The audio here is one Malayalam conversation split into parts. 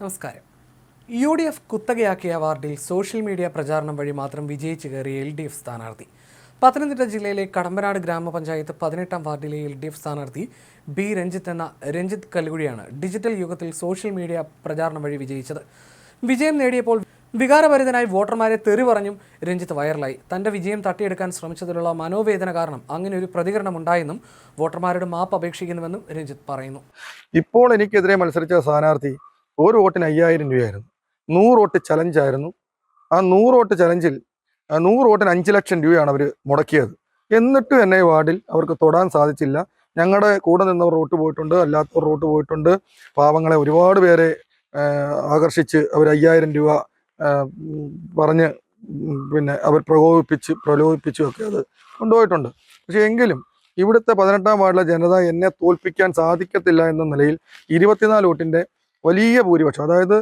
നമസ്കാരം. യു ഡി എഫ് കുത്തകയാക്കിയ വാർഡിൽ സോഷ്യൽ മീഡിയ പ്രചാരണം വഴി മാത്രം വിജയിച്ചു കയറിയ എൽ ഡി എഫ് സ്ഥാനാർത്ഥി. പത്തനംതിട്ട ജില്ലയിലെ കടമ്പനാട് ഗ്രാമപഞ്ചായത്ത് പതിനെട്ടാം വാർഡിലെ എൽ ഡി എഫ് സ്ഥാനാർത്ഥി ബി രഞ്ജിത്ത് എന്ന രഞ്ജിത്ത് കല്ലുകുഴിയാണ് ഡിജിറ്റൽ യുഗത്തിൽ സോഷ്യൽ മീഡിയ പ്രചാരണം വഴി വിജയിച്ചത്. വിജയം നേടിയപ്പോൾ വികാരഭരിതനായി വോട്ടർമാരെ തെറി പറഞ്ഞും രഞ്ജിത്ത് വൈറലായി. തന്റെ വിജയം തട്ടിയെടുക്കാൻ ശ്രമിച്ചതിലുള്ള മനോവേദന കാരണം അങ്ങനെ ഒരു പ്രതികരണം ഉണ്ടായെന്നും വോട്ടർമാരോട് മാപ്പ് അപേക്ഷിക്കുന്നുവെന്നും രഞ്ജിത്ത് പറയുന്നു. ഇപ്പോൾ എനിക്കെതിരെ മത്സരിച്ച സ്ഥാനാർത്ഥി ഒരു വോട്ടിന് അയ്യായിരം രൂപയായിരുന്നു. നൂറ് വോട്ട് ചലഞ്ചായിരുന്നു ആ നൂറ് വോട്ട് ചലഞ്ചിൽ നൂറ് വോട്ടിന് അഞ്ച് ലക്ഷം രൂപയാണ് അവർ മുടക്കിയത്. എന്നിട്ടും എന്നെ വാർഡിൽ അവർക്ക് തൊടാൻ സാധിച്ചില്ല. ഞങ്ങളുടെ കൂടെ നിന്നവർ വോട്ട് പോയിട്ടുണ്ട് അല്ലാത്തവർ വോട്ട് പോയിട്ടുണ്ട്. പാവങ്ങളെ ഒരുപാട് പേരെ ആകർഷിച്ച് അവർ അയ്യായിരം രൂപ പറഞ്ഞ് പിന്നെ അവർ പ്രകോപിപ്പിച്ച് പ്രലോഭിപ്പിച്ചും ഒക്കെ അത് കൊണ്ടുപോയിട്ടുണ്ട്. പക്ഷേ എങ്കിലും ഇവിടുത്തെ പതിനെട്ടാം വാർഡിലെ ജനത എന്നെ തോൽപ്പിക്കാൻ സാധിക്കത്തില്ല എന്ന നിലയിൽ ഇരുപത്തിനാല് വോട്ടിന്റെ വലിയ ഭൂരിപക്ഷം. അതായത്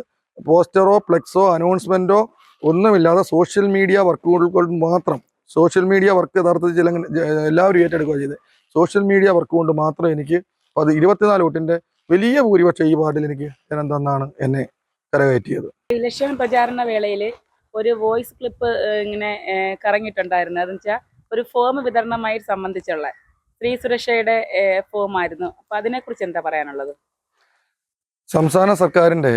പോസ്റ്ററോ ഫ്ലെക്സോ അനൗൺസ്മെന്റോ ഒന്നുമില്ലാതെ സോഷ്യൽ മീഡിയ വർക്കുകൾ കൊണ്ട് മാത്രം സോഷ്യൽ മീഡിയ വർക്ക് യഥാർത്ഥത്തിൽ ചില എല്ലാവരും ഏറ്റെടുക്കുക ചെയ്തത് സോഷ്യൽ മീഡിയ വർക്ക് കൊണ്ട് മാത്രം എനിക്ക് അത് ഇരുപത്തിനാല് വോട്ടിന്റെ വലിയ ഭൂരിപക്ഷം ഈ വാർഡിൽ എനിക്ക് ജനം തന്നാണ് എന്നെ കരകയറ്റിയത്. ഇലക്ഷൻ പ്രചാരണ വേളയിൽ ഒരു വോയിസ് ക്ലിപ്പ് ഇങ്ങനെ കറങ്ങിയിട്ടുണ്ടായിരുന്നു. അതെന്ന് വെച്ചാൽ ഒരു ഫോം വിതരണമായി സംബന്ധിച്ചുള്ള സ്ത്രീ സുരക്ഷയുടെ ഫോമായിരുന്നു. അപ്പൊ അതിനെക്കുറിച്ച് എന്താ പറയാനുള്ളത്? സംസ്ഥാന സർക്കാരിന്റെ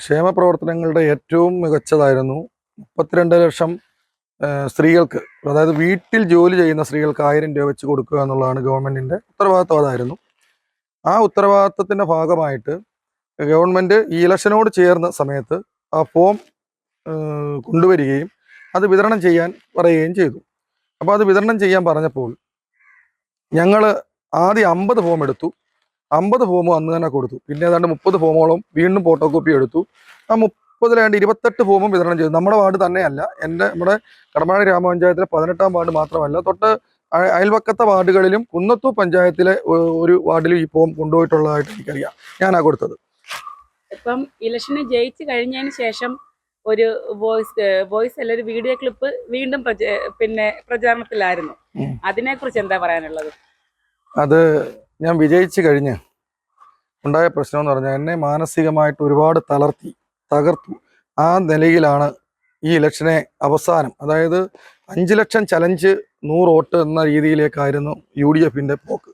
ക്ഷേമ പ്രവർത്തനങ്ങളുടെ ഏറ്റവും മികച്ചതായിരുന്നു മുപ്പത്തിരണ്ട് ലക്ഷം സ്ത്രീകൾക്ക് അതായത് വീട്ടിൽ ജോലി ചെയ്യുന്ന സ്ത്രീകൾക്ക് ആയിരം രൂപ വെച്ച് കൊടുക്കുക എന്നുള്ളതാണ് ഗവൺമെന്റിന്റെ ഉത്തരവാദിത്വം അതായിരുന്നു. ആ ഉത്തരവാദിത്വത്തിന്റെ ഭാഗമായിട്ട് ഗവൺമെന്റ് ഈ ഇലക്ഷനോട് ചേർന്ന സമയത്ത് ആ ഫോം കൊണ്ടുവരികയും അത് വിതരണം ചെയ്യാൻ പറയുകയും ചെയ്തു. അപ്പോൾ അത് വിതരണം ചെയ്യാൻ പറഞ്ഞപ്പോൾ ഞങ്ങൾ ആദ്യം അമ്പത് ഫോം എടുത്തു. അമ്പത് ഫോം അന്ന് തന്നെ കൊടുത്തു. പിന്നെ ഏതാണ്ട് മുപ്പത് ഫോമോളം വീണ്ടും ഫോട്ടോ കോപ്പി എടുത്തു. ആ മുപ്പതിലാണ്ട് ഇരുപത്തെട്ട് ഫോമും വിതരണം ചെയ്തു. നമ്മുടെ വാർഡ് തന്നെയല്ല. എന്റെ നമ്മുടെ കടമാടി ഗ്രാമപഞ്ചായത്തിലെ പതിനെട്ടാം വാർഡ് മാത്രമല്ല തൊട്ട് അയൽവക്കത്തെ വാർഡുകളിലും കുന്നത്തൂർ പഞ്ചായത്തിലെ ഒരു വാർഡിലും ഈ ഫോം കൊണ്ടുപോയിട്ടുള്ളതായിട്ട് എനിക്കറിയാം. ഞാനാ കൊടുത്തത്. ഇപ്പം ഇലക്ഷന് ജയിച്ച് കഴിഞ്ഞതിന് ശേഷം ഒരു വോയിസ് വോയിസ് അല്ല ഒരു വീഡിയോ ക്ലിപ്പ് വീണ്ടും പിന്നെ പ്രചാരണത്തിലായിരുന്നു. അതിനെ കുറിച്ച് എന്താ പറയാനുള്ളത്? അത് ഞാൻ വിജയിച്ചു കഴിഞ്ഞ് ഉണ്ടായ പ്രശ്നം എന്ന് പറഞ്ഞാൽ എന്നെ മാനസികമായിട്ട് ഒരുപാട് തളർത്തി തകർത്തു. ആ നിലയിലാണ് ഈ ഇലക്ഷനെ അവസാനം. അതായത് അഞ്ച് ലക്ഷം ചലഞ്ച് നൂറ് വോട്ട് എന്ന രീതിയിലേക്കായിരുന്നു യു ഡി എഫിന്റെ പോക്ക്.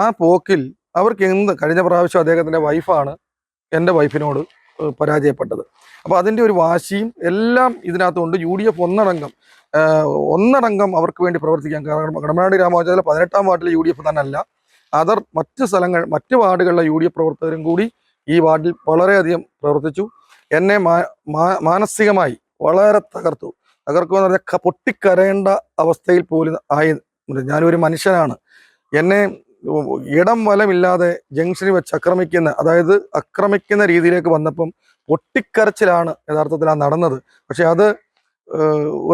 ആ പോക്കിൽ അവർക്ക് എന്ത് കഴിഞ്ഞ പ്രാവശ്യം അദ്ദേഹത്തിന്റെ വൈഫാണ് എന്റെ വൈഫിനോട് പരാജയപ്പെട്ടത്. അപ്പോൾ അതിന്റെ ഒരു വാശിയും എല്ലാം ഇതിനകത്തുണ്ട്. യു ഡി എഫ് ഒന്നടങ്കം ഒന്നടങ്കം അവർക്ക് വേണ്ടി പ്രവർത്തിക്കാൻ കാരണം കടമനാട് ഗ്രാമപഞ്ചായത്തിലെ പതിനെട്ടാം വാർഡിലെ യു ഡി എഫ് തന്നെ അല്ല അതർ മറ്റ് സ്ഥലങ്ങൾ മറ്റ് വാർഡുകളിലെ യു ഡി എഫ് പ്രവർത്തകരും കൂടി ഈ വാർഡിൽ വളരെയധികം പ്രവർത്തിച്ചു. എന്നെ മാനസികമായി വളരെ തകർത്തു. തകർക്കുക എന്ന് പറഞ്ഞാൽ പൊട്ടിക്കരയേണ്ട അവസ്ഥയിൽ പോലും ആയി. ഞാനൊരു മനുഷ്യനാണ്. എന്നെ ഇടം വലമില്ലാതെ ജംഗ്ഷനിൽ വെച്ച് ആക്രമിക്കുന്ന അതായത് ആക്രമിക്കുന്ന രീതിയിലേക്ക് വന്നപ്പം പൊട്ടിക്കരച്ചിലാണ് യഥാർത്ഥത്തിൽ ആ നടന്നത്. പക്ഷെ അത്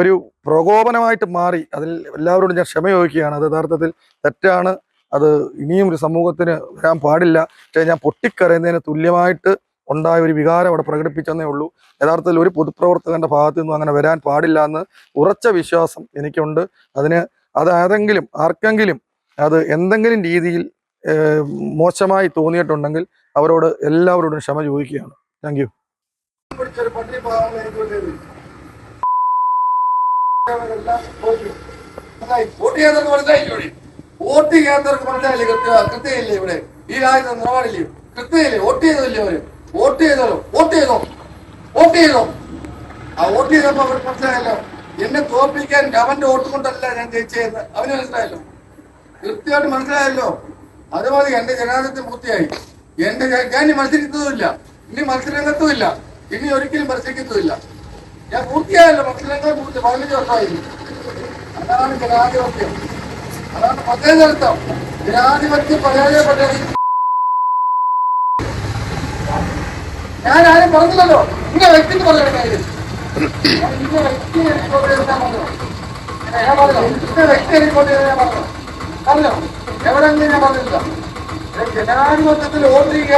ഒരു പ്രകോപനമായിട്ട് മാറി. അതിൽ എല്ലാവരോടും ഞാൻ ക്ഷമ ചോദിക്കുകയാണ്. അത് യഥാർത്ഥത്തിൽ തെറ്റാണ്. അത് ഇനിയും ഒരു സമൂഹത്തിന് വരാൻ പാടില്ല. ഞാൻ പൊട്ടിക്കരയുന്നതിന് തുല്യമായിട്ട് ഉണ്ടായ ഒരു വികാരം അവിടെ പ്രകടിപ്പിച്ചെന്നേ ഉള്ളൂ. യഥാർത്ഥത്തിൽ ഒരു പൊതുപ്രവർത്തകന്റെ ഭാഗത്തു നിന്നും അങ്ങനെ വരാൻ പാടില്ല എന്ന് ഉറച്ച വിശ്വാസം എനിക്കുണ്ട്. അതിന് അത് ഏതെങ്കിലും ആർക്കെങ്കിലും അത് എന്തെങ്കിലും രീതിയിൽ മോശമായി തോന്നിയിട്ടുണ്ടെങ്കിൽ അവരോട് എല്ലാവരോടും ക്ഷമ ചോദിക്കുകയാണ്. താങ്ക് യു വോട്ട് ചെയ്യാത്തവർക്ക് മനസ്സിലായില്ലേ? കൃത്യ കൃത്യമില്ലേ ഇവിടെ? ഈ രാജ്യത്ത് നിലപാടില്ലേ കൃത്യമില്ലേ വോട്ട് ചെയ്തല്ലേ അവർ? വോട്ട് ചെയ്തോളൂ വോട്ട് ചെയ്തോ? വോട്ട് ചെയ്തോ? ആ വോട്ട് ചെയ്തപ്പോ അവർക്ക് മനസ്സിലായല്ലോ. എന്നെ തോൽപ്പിക്കാൻ അവന്റെ വോട്ട് കൊണ്ടല്ല ഞാൻ ജയിച്ചതെന്ന് അവന് മനസ്സിലായല്ലോ. കൃത്യമായിട്ട് മനസ്സിലായല്ലോ. അതുപോലെ എന്റെ ജനാധിപത്യം പൂർത്തിയായി. എന്റെ ഞാൻ ഇനി മത്സരിക്കുന്നതുമില്ല. ഇനി മത്സരരംഗത്തുമില്ല. ഇനി ഒരിക്കലും മത്സരിക്കുന്നതുമില്ല. ഞാൻ പൂർത്തിയായല്ലോ മത്സരങ്ങൾ പൂർത്തി പതിനഞ്ച് വർഷമായി. അതാണ് ജനാധിപത്യം. അതാണ് മതേതരത്വം. ജനാധിപത്യം പരാജയപ്പെട്ടത് ഞാൻ ആരും പറഞ്ഞില്ലല്ലോ. ഇന്ന വ്യക്തിക്ക് പറഞ്ഞിട്ടുണ്ടായിരുന്നു ഞാൻ പറഞ്ഞു? പറഞ്ഞോ? ചെയ്ത് ഞാൻ പറഞ്ഞില്ല ജനാധിപത്യത്തിൽ വോട്ട് എനിക്ക്